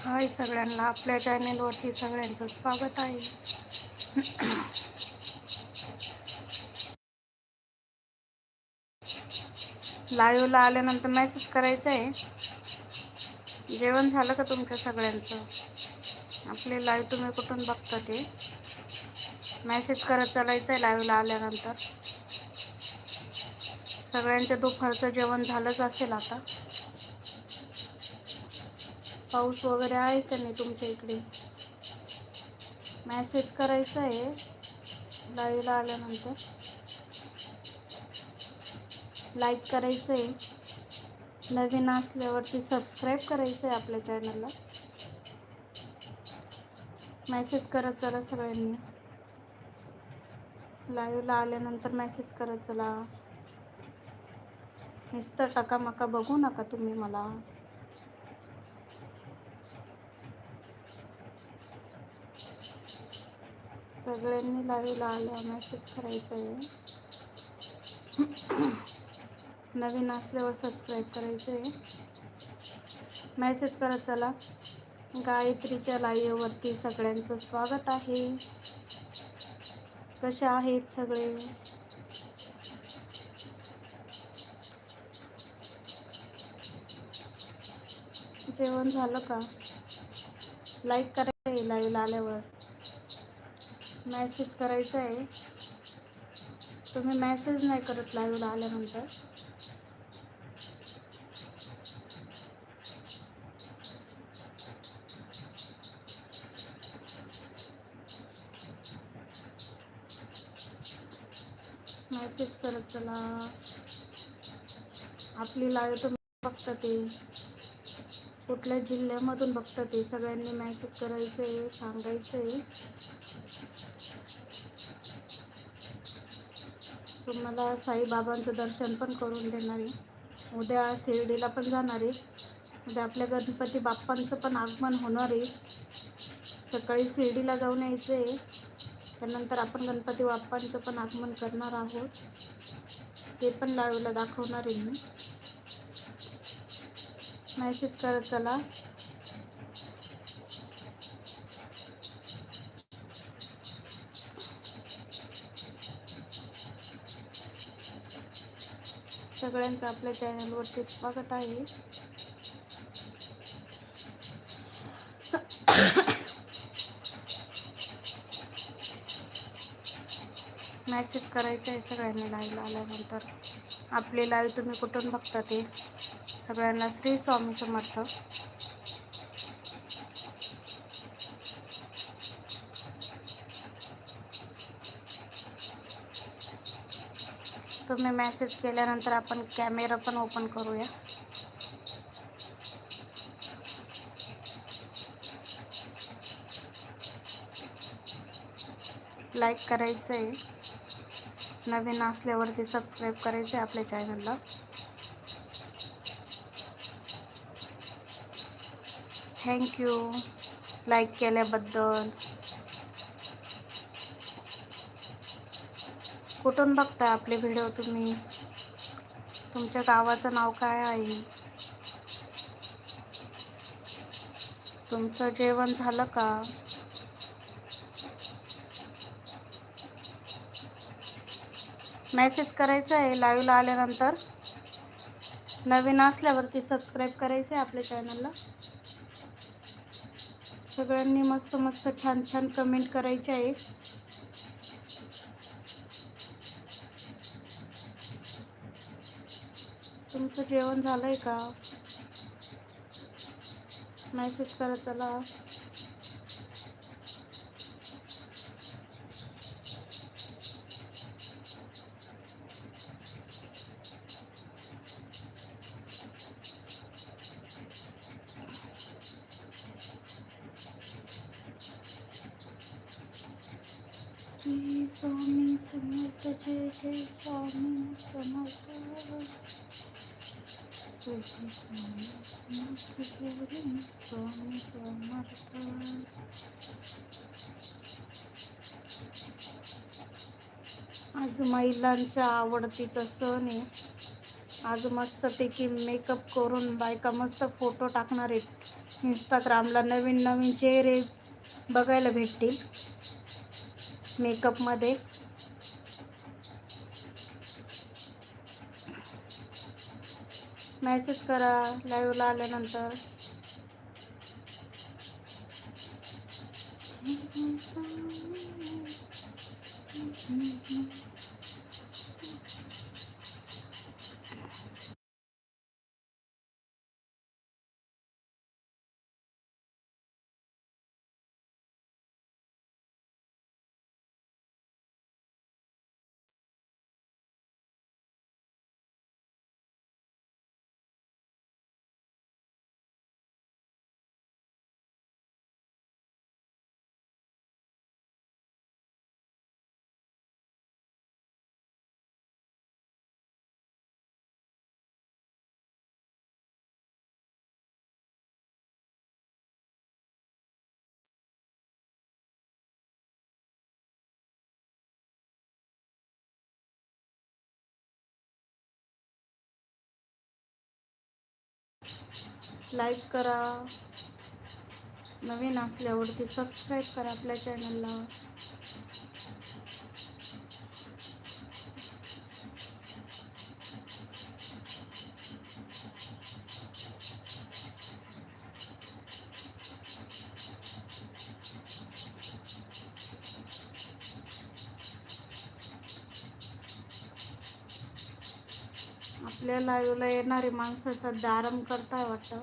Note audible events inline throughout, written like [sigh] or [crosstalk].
हाय सगळ्यांना आपल्या चॅनेलवरती सगळ्यांचं स्वागत आहे. लाईव्हला आल्यानंतर मेसेज करायचं आहे जेवण झालं का तुमच्या सगळ्यांचं? आपले लाईव्ह तुम्ही कुठून बघता ते? मेसेज करत चालायचं आहे लाईव्हला आल्यानंतर. सगळ्यांच्या दुपारचं जेवण झालंच असेल आता. पाऊस वगैरे आहे का नाही तुमच्या इकडे? मॅसेज करायचा आहे. लाईव्हला आल्यानंतर. लाईक करायचं आहे. नवीन असल्यावरती सबस्क्राईब करायचं आहे आपल्या चॅनलला मेसेज करत चला सगळ्यांनी. लाईव्हला आल्यानंतर मेसेज करत चला. नुसतं टकामका बघू नका तुम्ही मला. सगळ्यांनी लाईव्हला आल्या मेसेज करायचं आहे. नवीन असल्यावर सबस्क्राईब करायचं आहे. मेसेज करत चला. गायत्रीच्या लाईव्हवरती सगळ्यांचं स्वागत आहे. कसे आहेत सगळे? जेवण झालं का? लाईक करायचं आहे लाईव्ह आल्यावर. मॅसेज करायचा आहे. तुम्ही मॅसेज नाही करत लाईव्हला आल्यानंतर. मॅसेज करत चला. आपली लाईव्ह तुम्ही बघता ते. कुठल्या जिल्ह्यामधून बघता ते. सगळ्यांनी मॅसेज करायचं आहे सांगायचं आहे तुम्हाला साईबाबांचं दर्शन पण करून देणार. आहे उद्या शिर्डीला पण जाणार. आहे उद्या आपल्या गणपती बाप्पांचं पण आगमन होणार आहे. सकाळी शिर्डीला जाऊन यायचं आहे. त्यानंतर आपण गणपती बाप्पांचं पण आगमन करणार आहोत. ते पण लाईव्हला दाखवणार आहे मी. मेसेज करत चला. सगळ्यांचं आपल्या चॅनलवरती स्वागत आहे. मॅसेज करायचं आहे सगळ्यांनी लाईव्हला आल्यानंतर. आपले लाईव्ह तुम्ही कुठून बघता ते? सगळ्यांना श्री स्वामी समर्थ. तुम्ही मेसेज केल्यानंतर आपण कॅमेरा पण ओपन करूया. लाईक करायचं आहे नवीन असल्यावरती सबस्क्राईब करायचं आहे आपल्या चॅनलला थँक्यू लाईक केल्याबद्दल. कुठून बघता आपले व्हिडिओ तुम्ही? तुमच्या गावाचं नाव काय आहे? तुमचं जेवण झालं का? मेसेज करायचं आहे लाईव्हला आल्यानंतर. नवीन असल्यावरती सबस्क्राईब करायचं आहे आपल्या चॅनलला सगळ्यांनी मस्त मस्त छान छान कमेंट करायचे आहे. तुमचं जेवण झालं आहे का? मेसेज करत चला. श्री स्वामी समर्थ जय जय स्वामी समर्थ. स्वामी समर्थ आज महिलांच्या आवडतीचा सण आहे. आज मस्तपैकी मेकअप करून बायका मस्त फोटो टाकणार आहेत. इंस्टाग्रामला नवीन नवीन चेहरे बघायला भेटतील. मेकअपमध्ये मेसेज करा लाईव्हला आल्यानंतर. [laughs] लाईक करा. नवीन असल्यावरती सबस्क्राईब करा आपल्या चॅनलला आपल्या लाईव्हला येणारी माणसं सध्या आराम करताय वाटतं.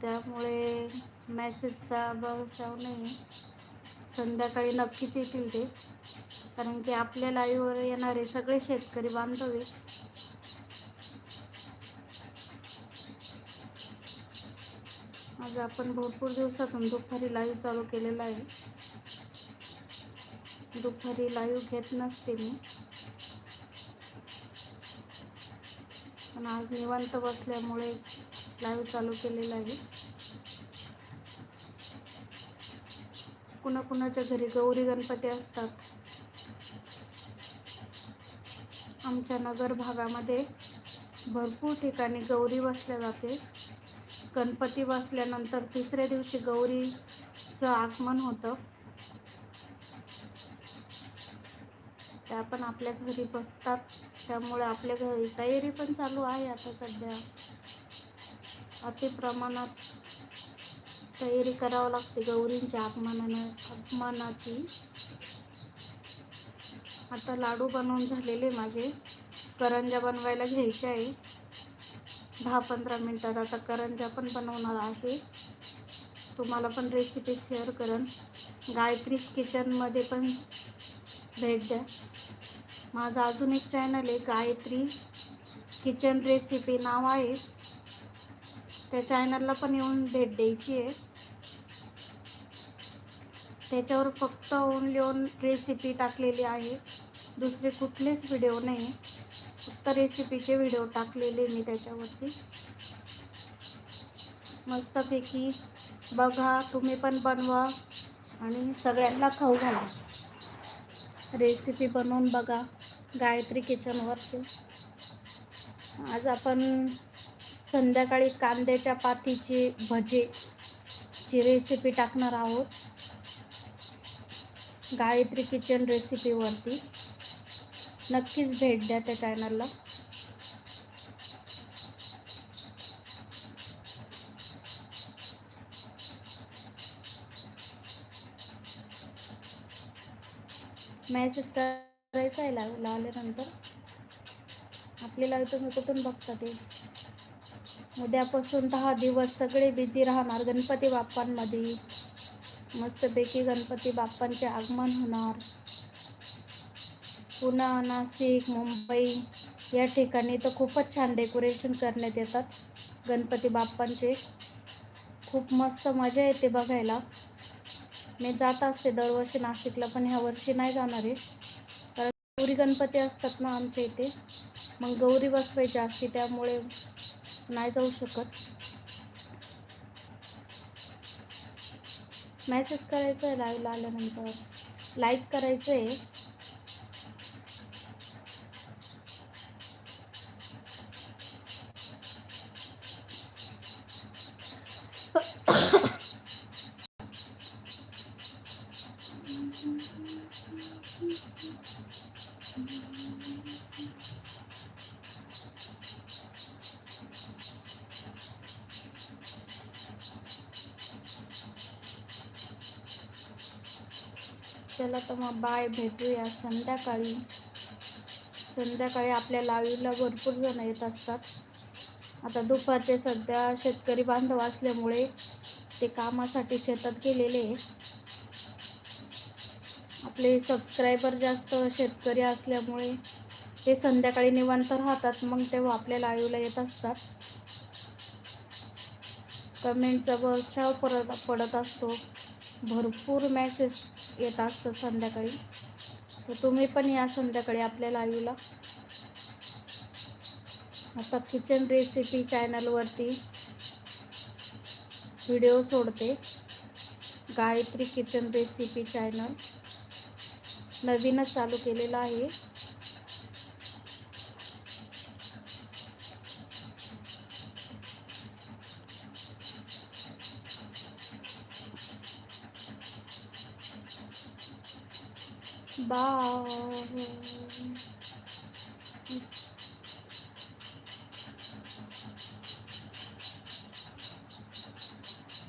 त्यामुळे मेसेजचा भरोसा नाही. संध्याकाळी नक्कीच येतील ते. कारण की आपल्या लाईव्हवर येणारे सगळे शेतकरी बांधवे आज आपण भरपूर दिवसातून दुपारी लाईव्ह चालू केलेला आहे. दुपारी लाईव्ह घेत नसते मी. पण आज निवांत बसल्यामुळे लाईव्ह चालू केलेला आहे. कुणाकुणाच्या घरी गौरी गणपती असतात. आमच्या नगर भागामध्ये भरपूर ठिकाणी गौरी बसल्या जाते. गणपती बसल्यानंतर तिसऱ्या दिवशी गौरीचं आगमन होतं. त्या पण आपल्या घरी बसतात. त्यामुळे आपल्या घरी तयारी पण चालू आहे आता सध्या. अति प्रमाणात तयारी करावं लागते गौरींच्या अपमानानं आगमनाची आता लाडू बनवून झालेले माझे. करंजा बनवायला घ्यायचे आहे. दहा पंधरा मिनटात आता करंजा पण बनवणार आहे. तुम्हाला पण रेसिपी शेअर करेन गायत्रीस किचनमध्ये पण भेट द्या. माझा अजून एक चॅनल आहे गायत्री किचन रेसिपी नाव आहे. त्या चॅनलला पण येऊन भेट द्यायची आहे. त्याच्यावर फक्त ओनली ओन रेसिपी टाकलेली आहे. दुसरे कुठलेच व्हिडिओ नाही. फक्त रेसिपीचे व्हिडिओ टाकलेले मी त्याच्यावरती. मस्तपैकी बघा तुम्ही पण बनवा आणि सगळ्यांना खाऊ घाला. रेसिपी बनवून बघा. गायत्री किचनवरचे. आज आपण संध्याकाळी कांद्याच्या पातीची भजेची रेसिपी टाकणार आहोत. गायत्री किचन रेसिपीवरती नक्कीच भेट द्या त्या चॅनलला मेसेज करायचं आहे लाव लावल्यानंतर. आपल्याला लाईव्ह तुम्ही कुठून बघता ते? उद्यापासून दहा दिवस सगळे बिझी राहणार गणपती बाप्पांमध्ये. मस्तपैकी गणपती बाप्पांचे आगमन होणार. पुणा नाशिक मुंबई या ठिकाणी तर खूपच छान डेकोरेशन करण्यात येतात गणपती बाप्पांचे. खूप मस्त मजा येते बघायला. मी जात असते दरवर्षी नाशिकला पण ह्या वर्षी नाही जाणार आहे. गौरी गणपती असतात ना आमच्या इथे. मग गौरी बसवायची असते त्यामुळे नाही जाऊ शकत. मेसेज करायचा आहे लाईव्हला आल्यानंतर. लाईक करायचं आहे चला तर मग बाय भेटूया संध्याकाळी. संध्याकाळी आपल्या लाईव्हला भरपूर जण येत असतात. आता दुपारचे सध्या शेतकरी बांधव असल्यामुळे ते कामासाठी शेतात गेलेले आहे. आपले सबस्क्रायबर जास्त शेतकरी असल्यामुळे ते संध्याकाळी निवांत राहतात मग तेव्हा आपल्या लाईव्हला येत असतात. कमेंटचा वर्षाव परत पडत असतो. भरपूर मॅसेज येत असतात संध्याकाळी. तर तुम्ही पण या संध्याकाळी आपल्या लाईव्हला आता किचन रेसिपी चॅनलवरती व्हिडिओ सोडते. गायत्री किचन रेसिपी चॅनल नवीनच चालू केलेलं आहे. बाय.